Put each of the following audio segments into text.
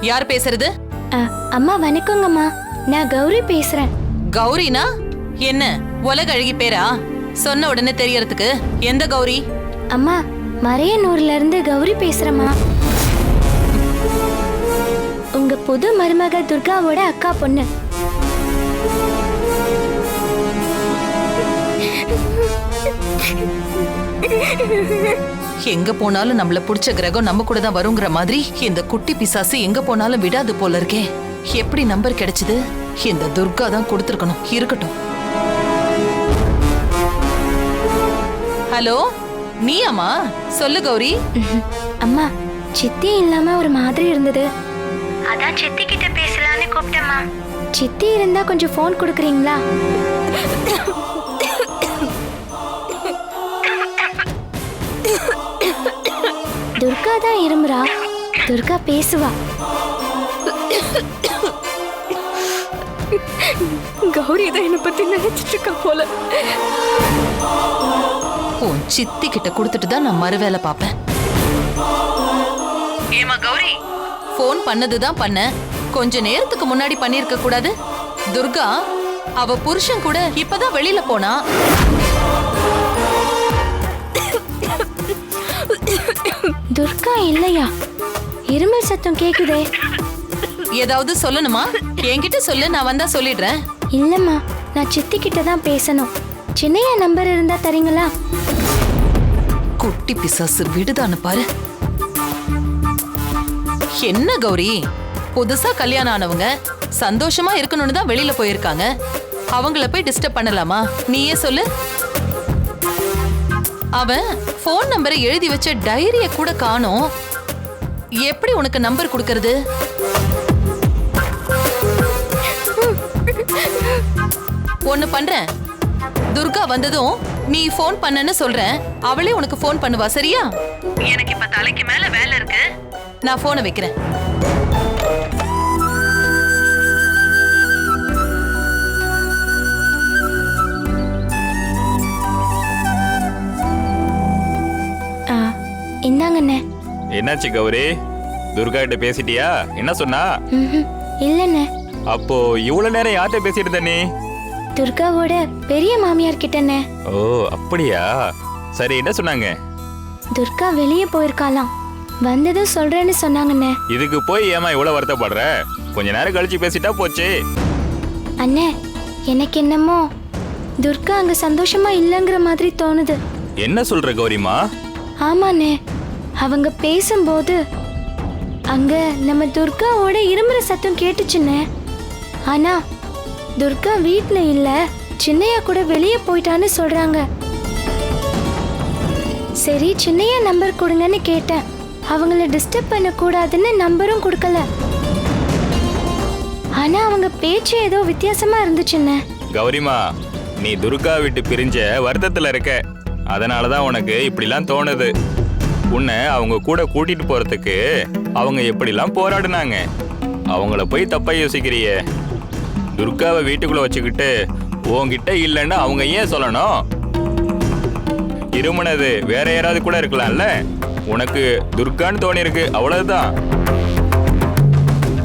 யார் பேசுறது? அ, அம்மா வணக்கங்கம்மா. நான் கௌரி பேசுறேன். கௌரினா? என்ன உலக அழகி பேரா? சொன்ன உடனே தெரியறதுக்கு. எந்த கௌரி? அம்மா மறையனூர்ல இருந்து கௌரி பேசுறேம்மா. உங்க புது மருமக துர்காவோட அக்கா பொண்ணு. எங்க போனாலும் நம்மள புடிச்ச கிரகம் நம்ம கூட தான் வருங்கிற மாதிரி இந்த குட்டி பிசாசு எங்க போனாலும் விடாது போல இருக்கே. எப்படி நம்பர் கிடைச்சது? இந்த துர்கா தான் கொடுத்துருக்கணும். இருக்கட்டும். ஹலோ நீயாம்மா? சொல்லு கௌரி. அம்மா சித்தி இல்லாம ஒரு மாதிரி இருந்தது. அதான் சித்தி கிட்ட பேசலாம்னு கூப்பிட்டேம்மா. சித்தி இருந்தா கொஞ்சம் ஃபோன் கொடுக்குறீங்களா? துர்கா தான் இருமுறா. துர்கா பேசுவா. கௌரி தான் என்னை பத்தி நினைச்சிட்டு இருக்கா போல. உன் சித்தி கிட்ட கொடுத்துட்டு தான் நான் மறுவேலை பார்ப்பேன். ஏமா கௌரி? ஃபோன் பண்ணதுதான் பண்ண. கொஞ்ச நேரத்துக்கு முன்னாடி பண்ணிருக்க கூடாது. துர்கா அவ புருஷன் கூட இப்பதான் வெளியில போனா. துர்கா இல்லையா? இருமல் சத்தம் கேக்குதே. ஏதாவது சொல்லணுமா? என்கிட்ட சொல்லு நான் வந்தா சொல்லிடுறேன். இல்லம்மா நான் சித்தி கிட்ட தான் பேசணும். சின்னையா நம்பர் இருந்தா தரீங்களா? குட்டி பிசாசு விடுதான்னு பாரு. என்ன கௌரி? புதுசா கல்யாணம் ஆனவங்க சந்தோஷமா இருக்கணும்னு தான் வெளியில போயிருக்காங்க. அவங்கள போய் டிஸ்டர்ப் பண்ணலாமா? நீயே சொல்லு. அவன் ஃபோன் நம்பரை எழுதி வச்ச டைரிய கூட காணோம். எப்படி உனக்கு நம்பர் கொடுக்கறது? ஒன்னு பண்றேன். துர்கா வந்ததும் நீ ஃபோன் பண்ணன்னு சொல்றேன். அவளே உனக்கு ஃபோன் பண்ணுவா சரியா? எனக்கு இப்ப தலைக்கு மேல வேலை இருக்கு. நான் போனை வைக்கிறேன். என்னாச்சு கௌரி? துர்கா கிட்ட பேசிட்டியா? என்ன சொன்னா. இல்லண்ணே. அப்போ இவ்வளவு நேரம் யார்கிட்ட பேசிட்டு இருந்த நீ? துர்காவோட பெரிய மாமியார் கிட்டண்ணே. ஓ அப்படியா? சரி என்ன சொன்னாங்க? துர்கா வெளியே போயிருக்காளாம். வந்ததும் சொல்றேன்னு சொன்னாங்கண்ணே. இதுக்கு போய் ஏமா இவ்வளவு வருத்தப்படுற? கொஞ்ச நேரம் கழிச்சு பேசிட்டா போச்சு. அண்ணே எனக்கு என்னமோ துர்கா அங்க சந்தோஷமா இல்லைங்கிற மாதிரி தோணுது. என்ன சொல்ற கௌரிமா? ஆமாண்ணே. அவங்க பேசும்போது அங்க நம்ம துர்காவோட இருமுறை சத்தம் கேட்டுச்சுண்ணே ஆனா துர்கா வீட்ல இல்ல சின்னையா கூட வெளியே போயிட்டான்னு சொல்றாங்க. சரி சின்னையா நம்பர் கொடுங்கன்னு கேட்டேன். அவங்கள டிஸ்டர்ப் பண்ண கூடாதுன்னு நம்பரும் கொடுக்கல. ஆனா அவங்க பேச்சு ஏதோ வித்தியாசமா இருந்துச்சுன்ன. கௌரிமா நீ துர்கா விட்டு பிரிஞ்ச வருத்தத்துல இருக்க. அதனாலதான் உனக்கு இப்படிலாம் தோணுது. உன்னை அவங்க கூட கூட்டிட்டு போறதுக்கு அவங்க எப்படிலாம் போராடினாங்க? அவங்கள போய் தப்பா யோசிக்கிறியே. துர்காவை வீட்டுக்குள்ள வச்சுக்கிட்டு உன்கிட்ட இல்லைன்னு அவங்க ஏன் சொல்லணும்? இருமனது வேற யாராவது கூட இருக்கலாம்ல? உனக்கு துர்கான்னு தோணி இருக்கு அவ்வளவுதான்.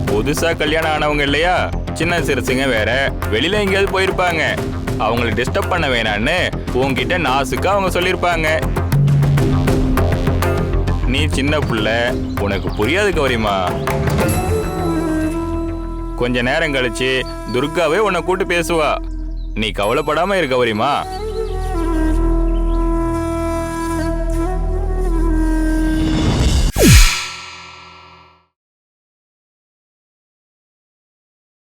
புதுசா கல்யாணம் ஆனவங்க இல்லையா? சின்ன சிறுசுங்க வேற வெளியில எங்கேயாவது போயிருப்பாங்க. அவங்கள டிஸ்டர்ப் பண்ண வேணான்னு உன்கிட்ட நாசுக்கு அவங்க சொல்லியிருப்பாங்க. நீ சின்ன பிள்ளை உனக்கு புரியாது கௌரிமா. கொஞ்ச நேரம் கழிச்சு துர்காவே உன்னை கூட்டு பேசுவா. நீ கவலைப்படாம இரு கௌரிமா.